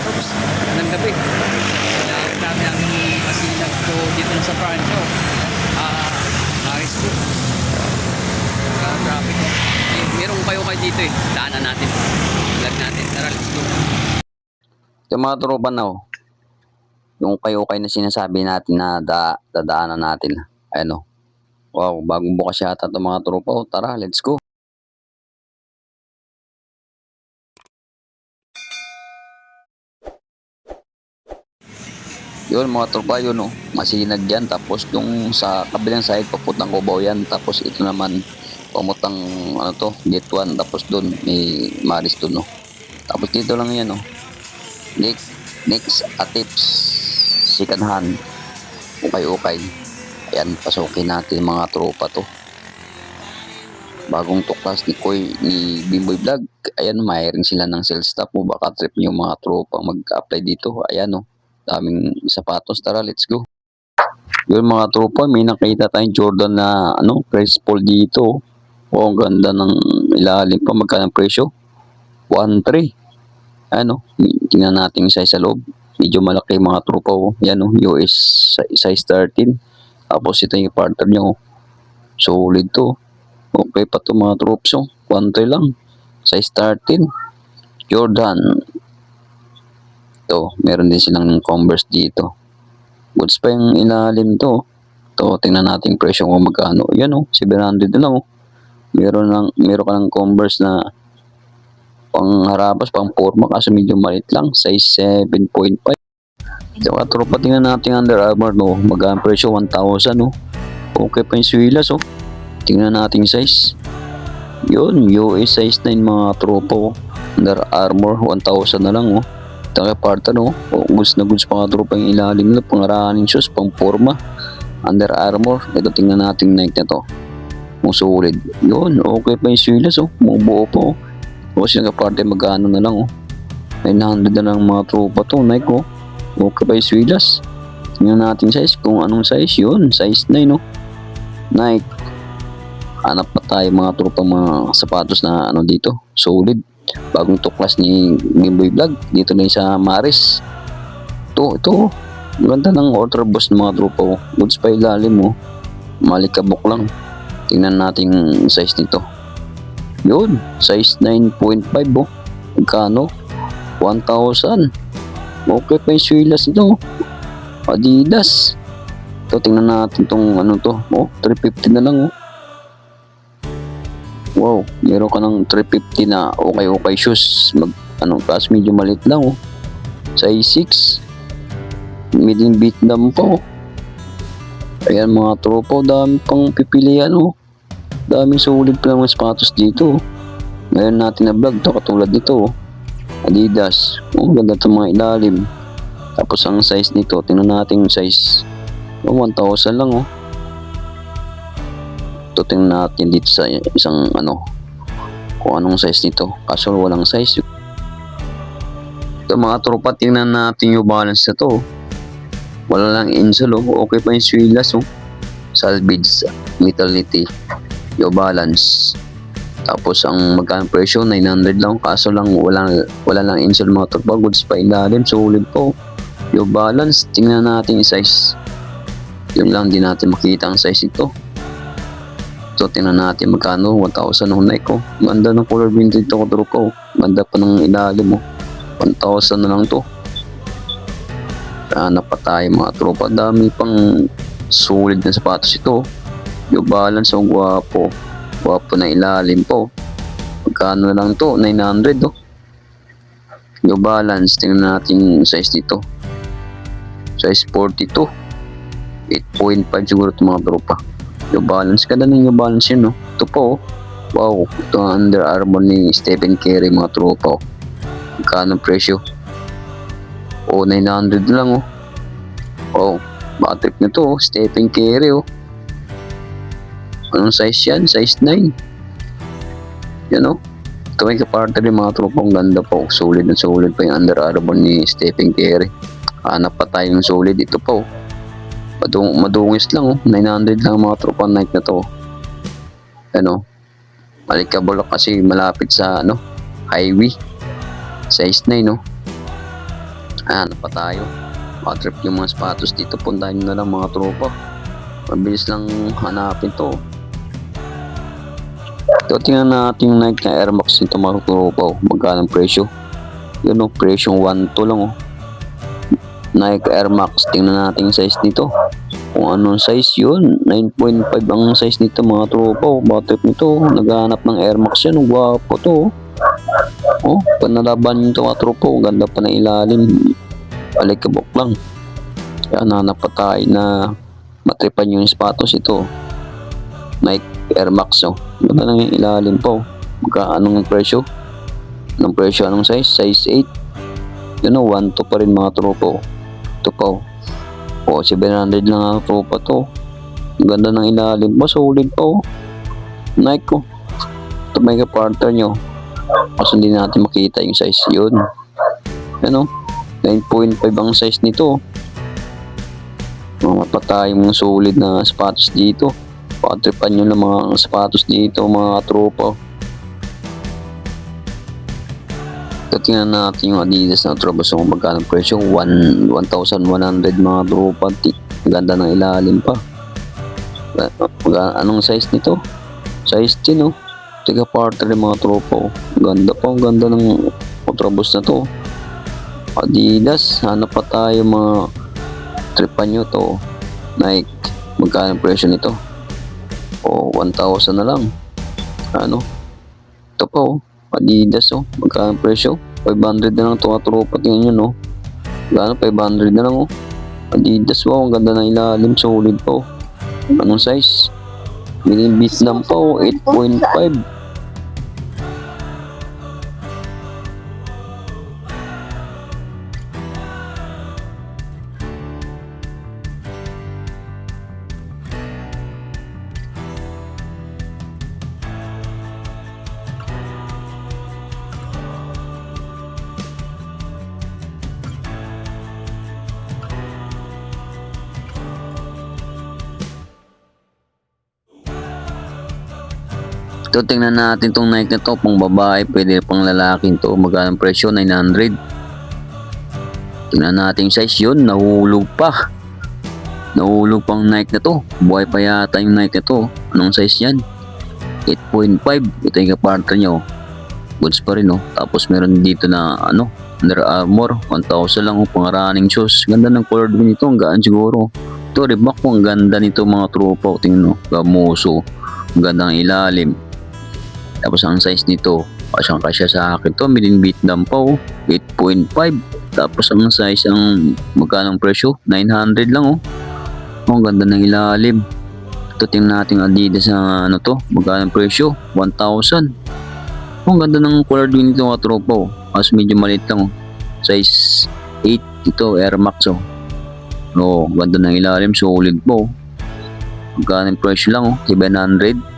troops. Magandang gabi. Kailangan kami ang masilag to dito sa branch. Oh. Ah, Paris ko. Ah, traffic ko. Eh, merong kayo kayo dito eh. Daanan natin. Vlog natin. Tara, let's go. Yung mga tropa na oh. Yung kayo-kay na sinasabi natin na da, dadaanan natin. Ano. Wow, bagong bukas yata itong mga tropa. Oh, tara, let's go. Yun mga tropa yun oh. Masinag yan. Tapos yung sa kabilang side paputang Cubao yan. Tapos ito naman pamutang ano to, gate 1. Tapos doon may Maris doon oh. Tapos dito lang yan oh. Next, next atips second hand. Okay-okay. Ayan, pasukin natin mga tropa to. Bagong tuklas ni Koy, ni Bimboy Vlog. Ayan, mayroon sila ng sales staff mo. Baka trip nyo mga tropa mag-apply dito. Ayan oh. Daming sapatos. Tara, let's go. Yun mga tropa, may nakita tayong Jordan na ano, Chris Paul dito. Oh, ang ganda ng ilalim pa. Magkano presyo? 1.3 ano, tingnan natin yung size sa loob. Medyo malaki mga tropa oh. Yan oh, US si- size 13. Tapos ito yung partner niya oh. Solid to. Okay pa to mga troops oh. Kwante lang. Size 13. Jordan. To, meron din silang Converse dito. Goods pa yung ilalim to. To, tingnan natin yung presyo kung magkano. Yan oh, 700 na lang oh. Meron lang, meron ka ng Converse na pang harapas, pang forma kasi medyo maliit lang, size 7.5. So, at tropa tingnan natin yung Under Armour no, magkano presyo 1,000 no. Okay pa yung swilas oh. Tingnan natin yung size. Yun, US size 9 mga tropa oh. Under Armour 1,000 na lang oh. Taka parta no. Oh, goods na goods mga tropa yung ilalim na pang running shoes, pang forma. Under Armour, ito tingnan natin Nike na to. Kung solid. Yun, okay pa yung swilas oh. Mubuo pa oh. Tapos yung kaparte magkano na lang oh. 900 na lang mga tropa to, Nike oh. Okay pa yung swilas. Tingnan natin size kung anong size yun. Size 9 no. Nike. Hanap pa tayo mga tropa mga sapatos na ano dito. Solid. Bagong tuklas ni Gimboy Vlog. Dito na sa Maris. Ito, ito. oh. Ganda ng order boss ng mga tropa oh. Goods pa ilalim oh. Malikabok lang. Tingnan natin size nito. Yun, size 9.5 oh. Magkano? 1,000. Okay pa yung swilas nito. oh. Adidas. Ito, tingnan natin tong ano to. Oh, 350 na lang oh. Wow, meron ka ng 350 na okay okay shoes. Mag, ano, class medyo maliit lang oh. Size 6. Made in Vietnam pa oh. Ayan mga tropa, dami pang pipilian oh. Daming solid pa mga sapatos dito. oh. Ngayon natin na vlog to katulad nito. oh. Adidas. Oh, ganda itong mga ilalim. Tapos ang size nito, tingnan natin yung size. Oh, 1,000 lang oh. Ito tingnan natin dito sa isang ano kung anong size nito. Kaso walang size. Ito mga tropa, tingnan natin yung balance na to. Wala lang insole oh. Okay pa yung swilas oh. Salvage Metality. Yung balance. Tapos ang magkano presyo 900 lang kaso lang wala wala lang insole mga tropa goods pa ilalim solid po. Yung balance tingnan natin yung size. Yun lang din natin makita ang size ito. So tingnan natin magkano 1,000 ang Nike ko. Ganda ng color vintage to tropa oh. Ganda pa ng ilalim oh. 1,000 na lang to. Sana pa mga tropa. Dami pang solid na sapatos ito. Yung balance ang gwapo. Gwapo na ilalim po. Magkano lang to? 900 oh. Yung balance, tingnan natin size dito. Size 42. 8.5 siguro ito mga tropa. Yung balance, ganda ng yung balance yun no. Ito po oh. Wow, ito ang Under Armour ni Stephen Curry mga tropa oh. Magkano presyo? Oh, 900 lang oh. Oh, batik na to oh. Stephen Curry oh. Anong size yan? Size 9. Yan o. Ito may kapartner yung mga tropang ganda po. Solid na solid pa yung Under Armour ni Stephen Curry. Hanap pa tayong solid. Ito po. Madung madungis lang oh. 900 lang ang mga tropang Nike na to. Ano? Malikabulok kasi malapit sa ano highway. Size 9 no. Ayan, pa tayo. Matrip yung mga sapatos dito. Puntahan nyo na lang mga tropa. Mabilis lang hanapin to. Ito, tingnan natin yung Nike na Air Max nito mga tropa. oh. Magkano presyo? Yun o, presyo 1 to lang oh. Nike Air Max. Tingnan natin yung size nito. Kung anong size yun. 9.5 ang size nito mga tropa. Oh. Batrip nito. Naghahanap ng Air Max yan. Ang Gwapo to. oh. Oh, panalaban yung mga tropa. Ganda pa ng ilalim. Alikabok lang. Kaya nanap pa tayo na matripan yung sapatos ito. Nike Air Max. Oh. Ganda ng ilalim po. Magka anong presyo? Anong presyo? Anong size? Size 8. Yun o, 1 to pa rin mga tropa. Oh. Ito pa o. O, 700 lang ang tropa to. Ganda ng ilalim pa. Solid pa o. Nike ko. Ito may ka-partner nyo. Kasi hindi natin makita yung size yun. Ano? 9.5 ang size nito. Mga pa tayong solid na sapatos dito. Patripan nyo ng mga sapatos dito mga tropa. Ito tingnan natin yung Adidas na Trobos kung magkano presyo. 1 1,100 mga. Ti- Ang ganda ng ilalim pa. Magka- Anong size nito? Size 10 oh. Tiga partner ng mga tropa oh. Ganda pa, ang ganda ng Trobos na to. Adidas, hanap pa tayo mga tripan nyo to. Nike, magkano presyo nito? O, 1,000 na lang. Ano? Ito pa oh. Adidas oh. Magkano presyo? 500 na lang ito mga tropa. Tingnan nyo no. Gano? 500 na lang oh. Adidas wow. Ang ganda ng ilalim. Solid pa oh. Anong size? Minibis lang pa oh. 8.5. Ito tingnan natin tong Nike na to. Pang babae. Pwede pang lalaki to. Magkano presyo? 900. Tingnan natin size yun. Nahulog pa. Nahulog pang Nike na to. Buhay pa yata yung Nike na to. Anong size yan? 8.5. Ito yung kapartner nyo. Goods pa rin oh. Tapos meron dito na ano. Under Armour. 1,000 lang oh. Pang running shoes. Ganda ng color din ito. Ang gaan siguro. Ito po. Ang ganda nito mga tropa. oh. Tingnan oh. Gamuso. Ang ganda ng ilalim. Tapos ang size nito, kasyang kasya sa akin to, miling Vietnam pa oh, 8.5. Tapos ang size, ang magkano ang presyo? 900 lang oh. Oh, ang ganda ng ilalim. Ito tingnan natin Adidas na ano to, magkano ang presyo? 1,000. Oh, ang ganda ng color din nito mga tropa oh. Mas medyo maliit lang oh. Size 8 ito, Air Max oh. Oh, ganda ng ilalim, solid po. oh. Magkano ang presyo lang oh, 700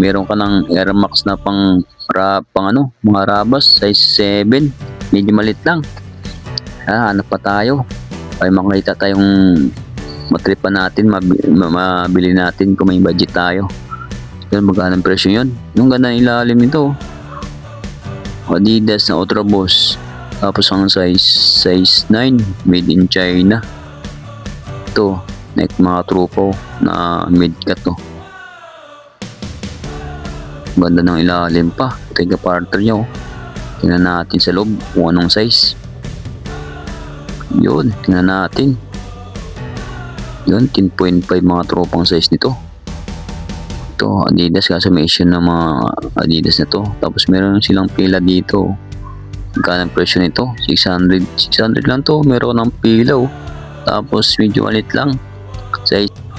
meron ka ng Air Max na pang, ra, pang ano, mga rabas, size 7. Medyo malit lang. Ah, hanap pa tayo. Ay makita tayong matripa natin, mabi- ma- mabili natin kung may budget tayo. Yun, magkano ang presyo yun? Yung ganda ilalim nito. Adidas na Ultra Boss. Tapos ang size, size 9, made in China. Ito, like mga trupo na mid-cut to. Ganda ng ilalim pa. Yung partner nyo. Tingnan natin sa loob kung anong size. Yun, tingnan natin. Yun, 10.5 mga tropang size nito. Ito, Adidas kasi may issue ng mga Adidas na to. Tapos meron silang pila dito. Magkano presyo nito? 600. 600 lang to. Meron ng pila oh. Tapos medyo malit lang. Size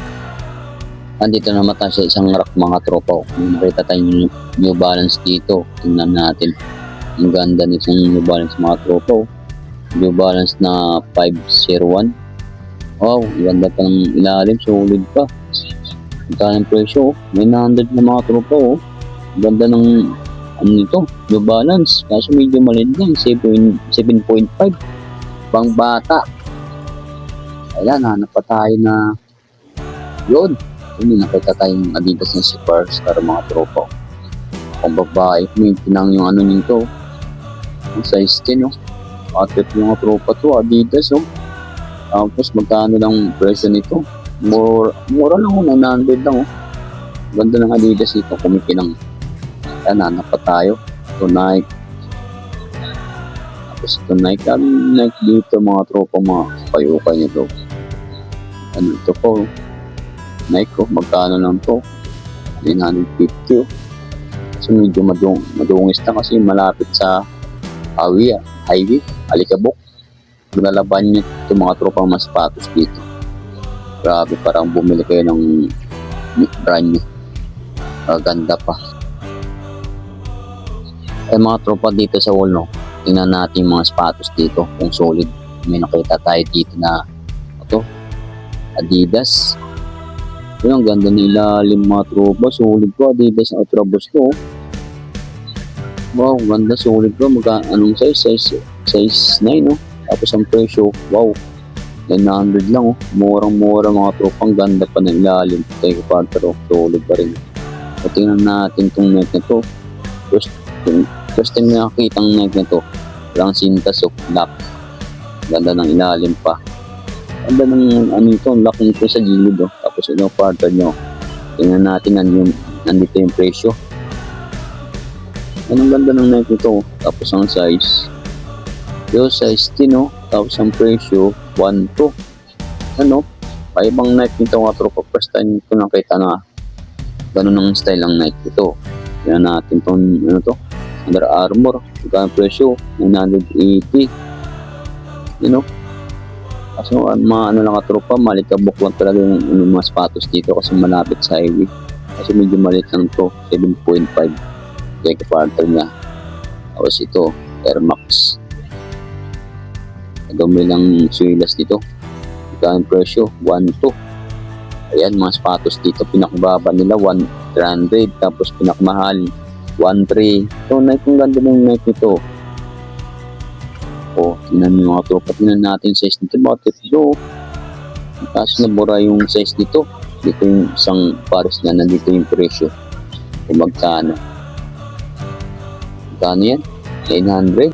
andito naman tayo sa isang rack mga tropa. Kung nakita tayo yung New Balance dito, tingnan natin. Ang ganda nitong New Balance mga tropa. New Balance na 501. Wow, ganda pa ng ilalim, solid pa. Ang ang presyo, oh. 900 na mga tropa. Ganda ng ano nito, New Balance. Kaso medyo maliit 7 7.5. Pang bata. Ayan, hanap pa tayo na yun. Yun, nakita tayong Adidas na superstar mga tropa. Kung babae, may pinang yung ano nito. Ang size 10, oh. Outfit mga tropa to, Adidas, oh. Tapos magkano lang presyo nito? More, mura lang, oh, 900 lang, oh. Ganda ng Adidas ito, kumiki ng yan, hanap pa tayo. Ito Nike. Tapos ito Nike, yung Nike dito, mga tropa, mga payukay nito. Ano ito po, Nike, oh, magkano lang to? 950, oh. So medyo madung, madungis na kasi malapit sa highway, ah. highway, alikabok. Nalaban niya itong mga tropang mas sapatos dito. Grabe, parang bumili kayo ng brand new. Ah, ganda pa. Eh mga tropa dito sa wall, no? Tingnan natin mga sapatos dito kung solid. May nakita tayo dito na ito, Adidas. Yun, ang ganda ng ilalim mga tropa. Solid ko, Adidas na Ultraboost ko. oh. Wow, ganda, solid ko. Magka, anong size? Size, size 9, no? Tapos ang presyo, wow, 900 lang, oh. Murang-mura mga tropa. Ang ganda pa ng ilalim. Tayo pa, pero solid pa rin. So, tingnan natin tong net na to. First, first time na nakakita ang net na to. Walang sintas of lock. Ganda ng ilalim pa. Ganda ng ano ito, ang lock nito sa gilid, oh. Tapos ito, partner nyo. Tingnan natin yung, nandito yung presyo. Anong ganda ng Nike nito. oh. Tapos ang size. Yo, size 10, no? Tapos ang presyo, 1 to. Ano? Paibang Nike nito nga tropa. First time ko nakita na ganun ang style ng Nike ito. Tingnan natin tong, ano to? Under Armour. Magkano ang presyo? 980. You know? Kaso ang mga ano lang katropa, malikabok lang talaga yung, yung mga sapatos dito kasi malapit sa highway. Kasi medyo maliit lang to, 7.5. Kaya kapartner niya. Tapos ito, Air Max. Dumi lang suilas dito. Magkano ang presyo? 1.2. Ayan, mga sapatos dito, pinakababa nila, 100. Tapos pinakmahal, 1.3. So, Nike, ang ganda ng Nike nito. O, tingnan nyo mga tropa, tingnan natin size nito. Bakit ito? Kaso nabura yung size dito. Dito yung isang pares na nandito yung presyo. Kung magkano. Magkano yan? 900.